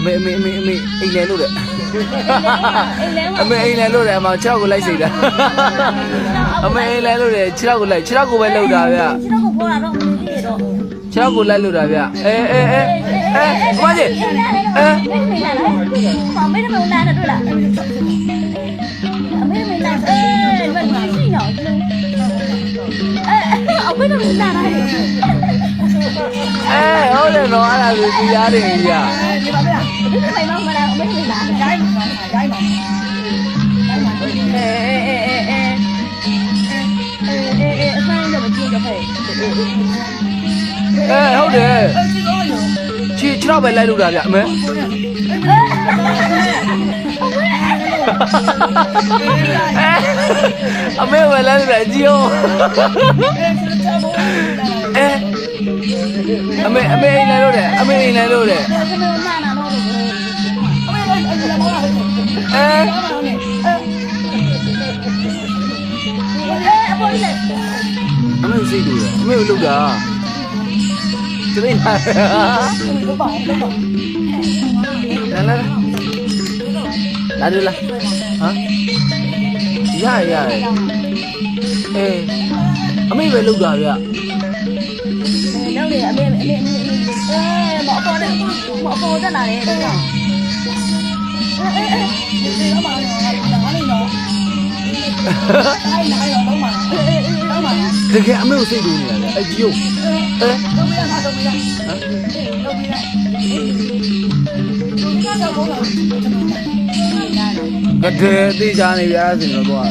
အမေအမေအမေအမေအိမ်လဲလို့တဲ့အိမ်လဲပါအမေအိမ်လဲလို့တယ်အမ6ကိုလိုက်စိတ်တာအမေအိမ်လဲလို့တယ်6ကိုလိုက်6ကိုပဲလှုပ်တာဗျခြေတော့ကိုပေါ်လာတော့မင်းကြီးတော့6ကိုလိုက်လို့တာဗျအဲအဲအဲအဲဘာကြီးအဲမေမေလာလားမေမေမေလာတယ်တွေ့လားအမေမေလာအေးဘယ်လိုရှိနော်အဲအမေမေလာလားအဲဟုတ်တယ်တော့အဲ့ဒါကိုကြည်ရတယ်ကြီးရ ဒီပါဗျာဒီမေမေမလာအမေမေလာကြိုင်းမှာကြိုင်းမှာအဲအဲအဲအဲအဲအဲအဆိုင်တော့မကြည့်တော့ဟဲ့အဲဟုတ်တယ်ချီ6တော့ပဲလိုက်လို့တာ အမေအမေအိမ်လဲလို့တယ်အမေအိမ်လဲလို့တယ်ကမေနာနာတော့လို့အဲအဲအပေါ်လေးအမေစိတ်တူတယ်အမေကိုလှုပ်တာတရိနာလာလာလာလာလာဟမ် ရရအေးအမေပဲလှုပ်တာဗျနောက်လေအမေအမေအဲမအပေါ်နဲ့မအပေါ်တက်လာတယ်တော့အဲအဲဒီတော့မှာငါလေးတော့တိုင်းနိုင်တော့မှာတော့မှာတကယ်အမေကိုစိတ်တူနေတာလေအကြီးကိုအဲတော့မရတာတော့မရတော့မရတော့တော့ဘုံတော့ကျွန်တော်ကတဲ့သေးချာနေပြားဆိုတော့တော့